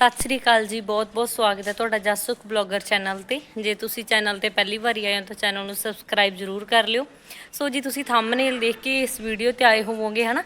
ਸਤਿ ਸ੍ਰੀ ਅਕਾਲ ਜੀ ਬਹੁਤ-ਬਹੁਤ ਸਵਾਗਤ ਹੈ ਤੁਹਾਡਾ ਜਸੁਖ ਬਲੌਗਰ ਚੈਨਲ ਤੇ। ਜੇ ਤੁਸੀਂ ਚੈਨਲ ਤੇ ਪਹਿਲੀ ਵਾਰੀ ਆਏ ਹੋ ਤਾਂ ਚੈਨਲ ਨੂੰ ਸਬਸਕ੍ਰਾਈਬ ਜ਼ਰੂਰ ਕਰ ਲਿਓ। ਸੋ ਜੀ, ਤੁਸੀਂ ਥੰਬਨੇਲ ਦੇਖ ਕੇ ਇਸ ਵੀਡੀਓ ਤੇ ਆਏ ਹੋਵੋਗੇ, ਹਨਾ?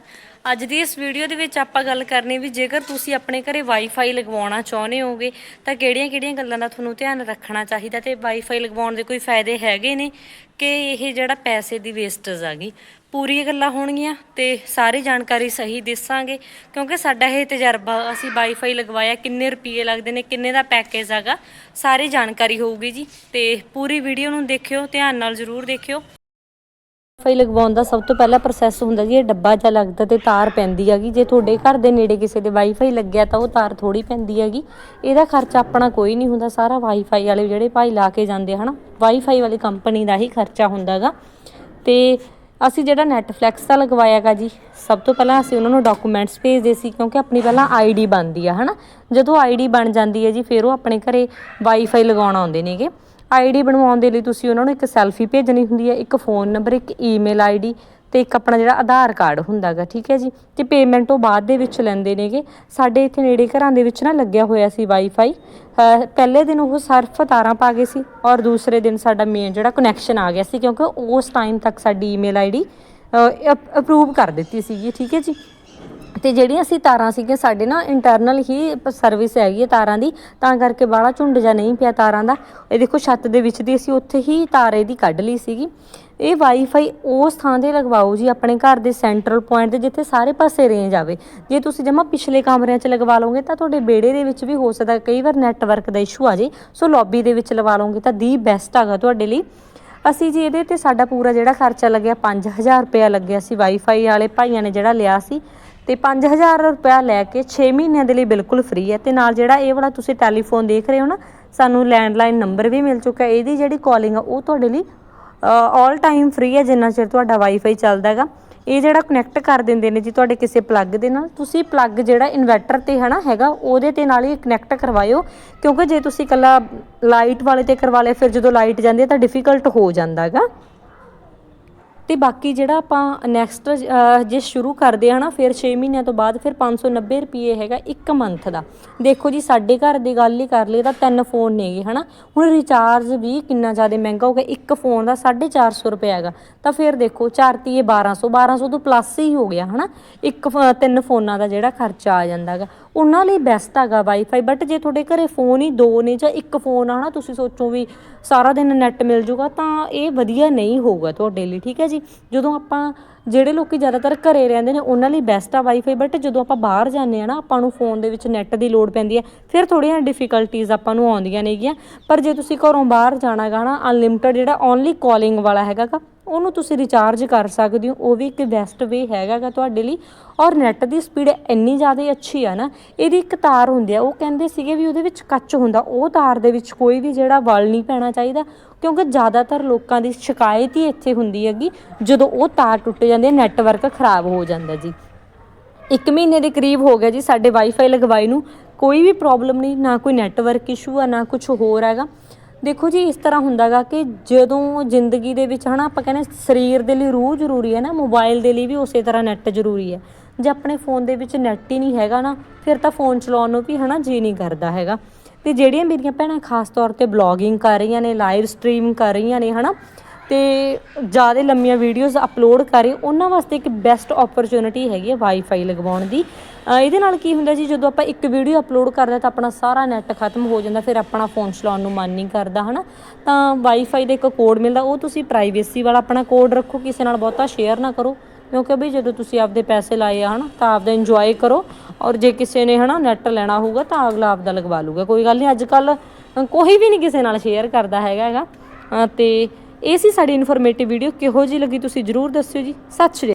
ਅੱਜ ਦੀ ਇਸ ਵੀਡੀਓ ਦੇ ਵਿੱਚ ਆਪਾਂ ਗੱਲ ਕਰਨੀ ਵੀ ਜੇਕਰ ਤੁਸੀਂ ਆਪਣੇ ਘਰੇ ਵਾਈਫਾਈ ਲਗਵਾਉਣਾ ਚਾਹੁੰਦੇ ਹੋਗੇ ਤਾਂ ਕਿਹੜੀਆਂ-ਕਿਹੜੀਆਂ ਗੱਲਾਂ ਦਾ ਤੁਹਾਨੂੰ ਧਿਆਨ ਰੱਖਣਾ ਚਾਹੀਦਾ? ਤੇ ਵਾਈਫਾਈ ਲਗਵਾਉਣ ਦੇ ਕੋਈ ਫਾਇਦੇ ਹੈਗੇ ਨੇ? ਕਿ ਇਹ ਜਿਹੜਾ ਪੈਸੇ ਦੀ ਵੇਸਟੇਜ ਆ ਗਈ? ਪੂਰੀ ਗੱਲਾਂ ਹੋਣਗੀਆਂ ਤੇ ਸਾਰੀ ਜਾਣਕਾਰੀ ਸਹੀ ਦੱਸਾਂਗੇ, ਕਿਉਂਕਿ ਸਾਡਾ ਇਹ ਤਜਰਬਾ ਅਸੀਂ ਵਾਈਫਾਈ ਲਗਵਾਇਆ, ਕਿੰਨੇ ਰੁਪਏ ਲੱਗਦੇ ਨੇ, ਕਿੰਨੇ ਦਾ ਪੈਕੇਜ ਹੈਗਾ, ਸਾਰੀ ਜਾਣਕਾਰੀ ਹੋਊਗੀ ਜੀ ਤੇ ਪੂਰੀ ਵੀਡੀਓ ਨੂੰ ਦੇਖਿਓ, ਧਿਆਨ ਨਾਲ ਜ਼ਰੂਰ ਦੇਖਿਓ। ਵਾਈਫਾਈ ਲਗਵਾਉਣ ਦਾ ਸਭ ਤੋਂ ਪਹਿਲਾ ਪ੍ਰੋਸੈਸ ਹੁੰਦਾ ਜੀ, ਇਹ ਡੱਬਾ ਜਿਹਾ ਲੱਗਦਾ ਤੇ ਤਾਰ ਪੈਂਦੀ ਹੈਗੀ, ਜੇ ਤੁਹਾਡੇ ਘਰ ਦੇ ਨੇੜੇ ਕਿਸੇ ਦੇ ਵਾਈਫਾਈ ਲੱਗਿਆ ਤਾਂ ਉਹ ਤਾਰ ਥੋੜੀ ਪੈਂਦੀ ਹੈਗੀ, ਇਹਦਾ ਖਰਚਾ ਆਪਣਾ ਕੋਈ ਨਹੀਂ ਹੁੰਦਾ, ਸਾਰਾ ਵਾਈਫਾਈ ਵਾਲੇ ਜਿਹੜੇ ਭਾਈ ਲਾ ਕੇ ਜਾਂਦੇ ਹਨਾ, ਵਾਈਫਾਈ ਵਾਲੀ ਕੰਪਨੀ ਦਾ ਹੀ ਖਰਚਾ ਹੁੰਦਾਗਾ ਤੇ ਅਸੀਂ ਜਿਹੜਾ ਨੈਟਫਲਿਕਸ ਦਾ ਲਗਵਾਇਆਗਾ ਜੀ, ਸਭ ਤੋਂ ਪਹਿਲਾਂ ਅਸੀਂ ਉਹਨਾਂ ਨੂੰ ਡਾਕੂਮੈਂਟਸ ਭੇਜਦੇ ਸੀ, ਕਿਉਂਕਿ ਆਪਣੀ ਪਹਿਲਾਂ ਆਈਡੀ ਬਣਦੀ ਆ, ਹਨਾ? ਜਦੋਂ ਆਈਡੀ ਬਣ ਜਾਂਦੀ ਹੈ ਜੀ, ਫਿਰ ਉਹ ਆਪਣੇ ਘਰੇ ਵਾਈਫਾਈ ਲਗਾਉਣ ਆਉਂਦੇ ਨੇਗੇ। ਆਈਡੀ ਬਣਵਾਉਣ ਦੇ ਲਈ ਤੁਸੀਂ ਉਹਨਾਂ ਨੂੰ ਇੱਕ ਸੈਲਫੀ ਭੇਜਣੀ ਹੁੰਦੀ ਹੈ ਇੱਕ ਫੋਨ ਨੰਬਰ ਇੱਕ ਈਮੇਲ ਆਈਡੀ ਤੇ ਇੱਕ ਆਪਣਾ ਜਿਹੜਾ ਆਧਾਰ ਕਾਰਡ ਹੁੰਦਾਗਾ, ਠੀਕ ਹੈ ਜੀ? ਤੇ ਪੇਮੈਂਟ ਉਹ ਬਾਅਦ ਦੇ ਵਿੱਚ ਲੈਂਦੇ ਨੇਗੇ। ਸਾਡੇ ਇੱਥੇ ਨੇੜੇ ਘਰਾਂ ਦੇ ਵਿੱਚ ਨਾ ਲੱਗਿਆ ਹੋਇਆ ਸੀ ਵਾਈਫਾਈ ਪਹਿਲੇ ਦਿਨ ਉਹ ਸਰਫ ਤਾਰਾਂ ਪਾ ਗਏ ਸੀ ਔਰ ਦੂਸਰੇ ਦਿਨ ਸਾਡਾ ਮੇਨ ਜਿਹੜਾ ਕਨੈਕਸ਼ਨ ਆ ਗਿਆ ਸੀ ਕਿਉਂਕਿ ਉਸ ਟਾਈਮ ਤੱਕ ਸਾਡੀ ਈਮੇਲ ਆਈਡੀ ਅਪਰੂਵ ਕਰ ਦਿੱਤੀ ਸੀਗੀ, ਠੀਕ ਹੈ ਜੀ? ਤੇ ਜਿਹੜੀਆਂ ਅਸੀਂ ਤਾਰਾਂ ਸੀਗੀਆਂ, ਸਾਡੇ ਨਾ ਇੰਟਰਨਲ ਹੀ ਸਰਵਿਸ ਹੈਗੀ ਹੈ ਤਾਰਾਂ ਦੀ, ਤਾਂ ਕਰਕੇ ਬਾਹਲਾ ਝੁੰਡ ਜਾਂ ਨਹੀਂ ਪਿਆ ਤਾਰਾਂ ਦਾ। ਇਹ ਦੇਖੋ ਛੱਤ ਦੇ ਵਿੱਚ ਦੀ ਅਸੀਂ ਉੱਥੇ ਹੀ ਤਾਰ ਇਹਦੀ ਕੱਢ ਲਈ ਸੀਗੀ। ਇਹ ਵਾਈਫਾਈ ਉਸ ਥਾਂ ਤੇ ਲਗਵਾਓ ਜੀ, ਆਪਣੇ ਘਰ ਦੇ ਸੈਂਟਰਲ ਪੁਆਇੰਟ ਤੇ, ਜਿੱਥੇ ਸਾਰੇ ਪਾਸੇ ਰੇਂਜ ਆਵੇ। ਜੇ ਤੁਸੀਂ ਜਮਾ ਪਿਛਲੇ ਕਮਰਿਆਂ 'ਚ ਲਗਵਾ ਲਓਗੇ, ਤਾਂ ਤੁਹਾਡੇ ਵਿਹੜੇ ਦੇ ਵਿੱਚ ਵੀ ਹੋ ਸਕਦਾ, ਕਈ ਵਾਰ ਨੈਟਵਰਕ ਦਾ ਇਸ਼ੂ ਆ ਜੇ। ਸੋ ਲੌਬੀ ਦੇ ਵਿੱਚ ਲਵਾ ਲਓਗੇ ਤਾਂ ਦੀ ਬੈਸਟ ਹੈਗਾ ਤੁਹਾਡੇ ਲਈ। ਅਸੀਂ ਜੀ ਇਹਦੇ ਤੇ ਸਾਡਾ ਪੂਰਾ ਜਿਹੜਾ ਖਰਚਾ ਲੱਗਿਆ 5000 ਰੁਪਇਆ ਲੱਗਿਆ ਸੀ ਵਾਈਫਾਈ ਵਾਲੇ ਭਾਈਆਂ ਨੇ ਜਿਹੜਾ ਲਿਆ ਸੀ। ਤੇ 5000 ਰੁਪਇਆ ਲੈ ਕੇ 6 ਮਹੀਨਿਆਂ ਦੇ ਲਈ ਬਿਲਕੁਲ ਫ੍ਰੀ ਹੈ। ਤੇ ਨਾਲ ਜਿਹੜਾ ਇਹ ਵਾਲਾ ਤੁਸੀਂ ਟੈਲੀਫੋਨ ਦੇਖ ਰਹੇ ਹੋ ਨਾ, ਸਾਨੂੰ ਲੈਂਡਲਾਈਨ ਨੰਬਰ ਵੀ ਮਿਲ ਚੁੱਕਾ ਹੈ। ਇਹਦੀ ਜਿਹੜੀ ਕਾਲਿੰਗ ਆ, ਉਹ ਤੁਹਾਡੇ ਲਈ ਆਲ ਟਾਈਮ ਫ੍ਰੀ ਹੈ, ਜਿੰਨਾ ਚਿਰ ਤੁਹਾਡਾ ਵਾਈਫਾਈ ਚੱਲਦਾ ਹੈਗਾ। ਇਹ ਜਿਹੜਾ ਕਨੈਕਟ ਕਰ ਦਿੰਦੇ ਨੇ ਜੀ ਤੁਹਾਡੇ ਕਿਸੇ ਪਲੱਗ ਦੇ ਨਾਲ, ਤੁਸੀਂ ਪਲੱਗ ਜਿਹੜਾ ਇਨਵਰਟਰ ਤੇ ਹਨਾ ਹੈਗਾ, ਉਹਦੇ ਤੇ ਨਾਲ ਹੀ ਕਨੈਕਟ ਕਰਵਾਇਓ, ਕਿਉਂਕਿ ਜੇ ਤੁਸੀਂ ਇਕੱਲਾ ਲਾਈਟ ਵਾਲੇ ਤੇ ਕਰਵਾ ਲਿਆ, ਫਿਰ ਜਦੋਂ ਲਾਈਟ ਜਾਂਦੀ ਹੈ ਤਾਂ ਡਿਫਿਕਲਟ ਹੋ ਜਾਂਦਾ ਹੈਗਾ। ਤੇ ਬਾਕੀ ਜਿਹੜਾ ਆਪਾਂ ਨੈਕਸਟ ਜੇ ਸ਼ੁਰੂ ਕਰਦੇ ਆ ਨਾ, ਫਿਰ 6 ਮਹੀਨਿਆਂ ਤੋਂ ਬਾਅਦ ਫਿਰ 590 ਰੁਪਏ ਹੈਗਾ ਇੱਕ ਮੰਥ ਦਾ। ਦੇਖੋ ਜੀ, ਸਾਡੇ ਘਰ ਦੀ ਗੱਲ ਹੀ ਕਰ ਲਈ ਤਾਂ ਤਿੰਨ ਫੋਨ ਨੇਗੇ, ਹਨਾ? ਹੁਣ ਰਿਚਾਰਜ ਵੀ ਕਿੰਨਾ ਜ਼ਿਆਦਾ ਮਹਿੰਗਾ ਹੋ ਗਿਆ। ਇੱਕ ਫੋਨ ਦਾ 450 ਰੁਪਏ ਹੈਗਾ। ਤਾਂ ਫਿਰ ਦੇਖੋ 4 ਤੀਏ 1200 1200 ਤੋਂ ਪਲੱਸ ਹੀ ਹੋ ਗਿਆ, ਹਨਾ? ਇੱਕ ਫ- ਤਿੰਨ ਫੋਨਾਂ ਦਾ ਜਿਹੜਾ ਖਰਚਾ ਆ ਜਾਂਦਾ ਹੈਗਾ। ਉਹਨਾਂ ਲਈ ਬੈਸਟ ਹੈਗਾ ਵਾਈਫਾਈ ਬਟ ਜੇ ਤੁਹਾਡੇ ਘਰੇ ਫੋਨ ਹੀ ਦੋ ਨੇ ਜਾਂ ਇੱਕ ਫੋਨ ਆ ਨਾ ਤੁਸੀਂ ਸੋਚੋ ਵੀ ਸਾਰਾ ਦਿਨ ਨੈਟ ਮਿਲ ਜੂਗਾ, ਤਾਂ ਇਹ ਵਧੀਆ ਨਹੀਂ ਹੋਊਗਾ ਤੁਹਾਡੇ ਲਈ, ਠੀਕ ਹੈ ਜੀ? ਜਦੋਂ ਆਪਾਂ, ਜਿਹੜੇ ਲੋਕੀ ਜ਼ਿਆਦਾਤਰ ਘਰੇ ਰਹਿੰਦੇ ਨੇ, ਉਹਨਾਂ ਲਈ ਬੈਸਟ ਆ ਵਾਈਫਾਈ ਬਟ ਜਦੋਂ ਆਪਾਂ ਬਾਹਰ ਜਾਂਦੇ ਆ ਨਾ, ਆਪਾਂ ਨੂੰ ਫੋਨ ਦੇ ਵਿੱਚ ਨੈੱਟ ਦੀ ਲੋੜ ਪੈਂਦੀ ਹੈ, ਫਿਰ ਥੋੜ੍ਹੀਆਂ ਡਿਫਿਕਲਟੀਜ਼ ਆਪਾਂ ਨੂੰ ਆਉਂਦੀਆਂ ਨੇਗੀਆਂ, ਪਰ ਜੇ ਤੁਸੀਂ ਘਰੋਂ ਬਾਹਰ ਜਾਣਾ ਜਾਣਾਗਾ ਨਾ ਅਨਲਿਮਟਿਡ ਜਿਹੜਾ ਓਨਲੀ ਕਾਲਿੰਗ ਵਾਲਾ ਹੈਗਾਗਾ ਉਹਨੂੰ ਤੁਸੀਂ ਰਿਚਾਰਜ ਕਰ ਸਕਦੇ ਹੋ। ਉਹ ਵੀ ਇੱਕ ਬੈਸਟ ਵੇ ਹੈਗਾਗਾ ਤੁਹਾਡੇ ਲਈ। ਔਰ ਨੈੱਟ ਦੀ ਸਪੀਡ ਇੰਨੀ ਜ਼ਿਆਦਾ ਅੱਛੀ ਆ ਨਾ, ਇਹਦੀ ਇੱਕ ਤਾਰ ਹੁੰਦੀ ਆ, ਉਹ ਕਹਿੰਦੇ ਸੀਗੇ ਵੀ ਉਹਦੇ ਵਿੱਚ ਕੱਚ ਹੁੰਦਾ। ਉਹ ਤਾਰ ਦੇ ਵਿੱਚ ਕੋਈ ਵੀ ਜਿਹੜਾ ਵਲ ਨਹੀਂ ਪੈਣਾ ਚਾਹੀਦਾ, ਕਿਉਂਕਿ ਜ਼ਿਆਦਾਤਰ ਲੋਕਾਂ ਦੀ ਸ਼ਿਕਾਇਤ ਹੀ ਇੱਥੇ ਹੁੰਦੀ ਹੈਗੀ, ਜਦੋਂ ਉਹ ਤਾਰ ਟੁੱਟ ਜਾਂਦੀ ਹੈ ਨੈਟਵਰਕ ਖਰਾਬ ਹੋ ਜਾਂਦਾ ਜੀ। ਇੱਕ ਮਹੀਨੇ ਦੇ ਕਰੀਬ ਹੋ ਗਿਆ ਜੀ, ਸਾਡੇ ਵਾਈਫਾਈ ਲਗਵਾਈ ਨੂੰ। ਕੋਈ ਵੀ ਪ੍ਰੋਬਲਮ ਨਹੀਂ, ਨਾ ਕੋਈ ਨੈਟਵਰਕ ਇਸ਼ੂ ਆ, ਨਾ ਕੁਝ ਹੋਰ ਹੈਗਾ। ਦੇਖੋ ਜੀ, ਇਸ ਤਰ੍ਹਾਂ ਹੁੰਦਾਗਾ ਕਿ ਜਦੋਂ ਜ਼ਿੰਦਗੀ ਦੇ ਵਿੱਚ ਹਨਾ, ਆਪਾਂ ਕਹਿੰਦੇ ਸਰੀਰ ਦੇ ਲਈ ਰੂਹ ਜ਼ਰੂਰੀ ਹੈ ਨਾ, ਮੋਬਾਈਲ ਦੇ ਲਈ ਵੀ ਉਸੇ ਤਰ੍ਹਾਂ ਨੈੱਟ ਜ਼ਰੂਰੀ ਹੈ। ਜੇ ਆਪਣੇ ਫੋਨ ਦੇ ਵਿੱਚ ਨੈੱਟ ਹੀ ਨਹੀਂ ਹੈਗਾ ਨਾ, ਫਿਰ ਤਾਂ ਫੋਨ ਚਲਾਉਣ ਨੂੰ ਵੀ ਹਨਾ ਜੀ ਨਹੀਂ ਕਰਦਾ ਹੈਗਾ। ਤੇ ਜਿਹੜੀਆਂ ਮੇਰੀਆਂ ਭੈਣਾਂ ਖਾਸ ਤੌਰ ਤੇ ਬਲੌਗਿੰਗ ਕਰ ਰਹੀਆਂ ਨੇ ਲਾਈਵ ਸਟ੍ਰੀਮ ਕਰ ਰਹੀਆਂ ਨੇ ਹਨਾ ਤੇ ਜ਼ਿਆਦਾ ਲੰਮੀਆਂ ਵੀਡੀਓਜ਼ ਅਪਲੋਡ ਕਰੇ, ਉਹਨਾਂ ਵਾਸਤੇ ਇੱਕ ਬੈਸਟ ਓਪਰਚ्युनिटी ਹੈਗੀ ਹੈ ਵਾਈਫਾਈ ਲਗਵਾਉਣ ਦੀ। ਇਹਦੇ ਨਾਲ ਕੀ ਹੁੰਦਾ ਜੀ, ਜਦੋਂ ਆਪਾਂ ਇੱਕ ਵੀਡੀਓ ਅਪਲੋਡ ਕਰਦੇ ਤਾਂ ਆਪਣਾ ਸਾਰਾ ਨੈਟ ਖਤਮ ਹੋ ਜਾਂਦਾ, ਫਿਰ ਆਪਣਾ ਫੋਨ ਚਲਾਉਣ ਨੂੰ ਮਨ ਨਹੀਂ ਕਰਦਾ, ਹਨਾ? ਤਾਂ ਵਾਈਫਾਈ ਦਾ ਇੱਕ ਕੋਡ ਮਿਲਦਾ, ਉਹ ਤੁਸੀਂ ਪ੍ਰਾਈਵੇਸੀ ਵਾਲਾ ਆਪਣਾ ਕੋਡ ਰੱਖੋ, ਕਿਸੇ ਨਾਲ ਬਹੁਤਾ ਸ਼ੇਅਰ ਨਾ ਕਰੋ। ਕਿਉਂਕਿ ਵੀ ਜਦੋਂ ਤੁਸੀਂ ਆਪਦੇ ਪੈਸੇ ਲਾਏ ਆ, ਹਨਾ, ਤਾਂ ਆਪਦਾ ਇੰਜੋਏ ਕਰੋ। ਔਰ ਜੇ ਕਿਸੇ ਨੇ, ਹਨਾ ਨੈਟ ਲੈਣਾ ਹੋਊਗਾ ਤਾਂ ਅਗਲਾ ਆਪਦਾ ਲਗਵਾ ਲੂਗਾ ਕੋਈ ਗੱਲ ਨਹੀਂ ਅੱਜ ਕੱਲ ਕੋਈ ਵੀ ਨਹੀਂ ਕਿਸੇ ਨਾਲ ਸ਼ੇਅਰ ਕਰਦਾ ਹੈਗਾ ਹੈਗਾ। ਤੇ ਇਹ ਸੀ ਸਾਡੀ ਇਨਫੋਰਮੇਟਿਵ ਵੀਡੀਓ ਕਿਹੋ ਜੀ ਲੱਗੀ ਤੁਸੀਂ ਜਰੂਰ ਦੱਸਿਓ ਜੀ। ਸਤਿ ਸ਼੍ਰੀ ਅਕਾਲ।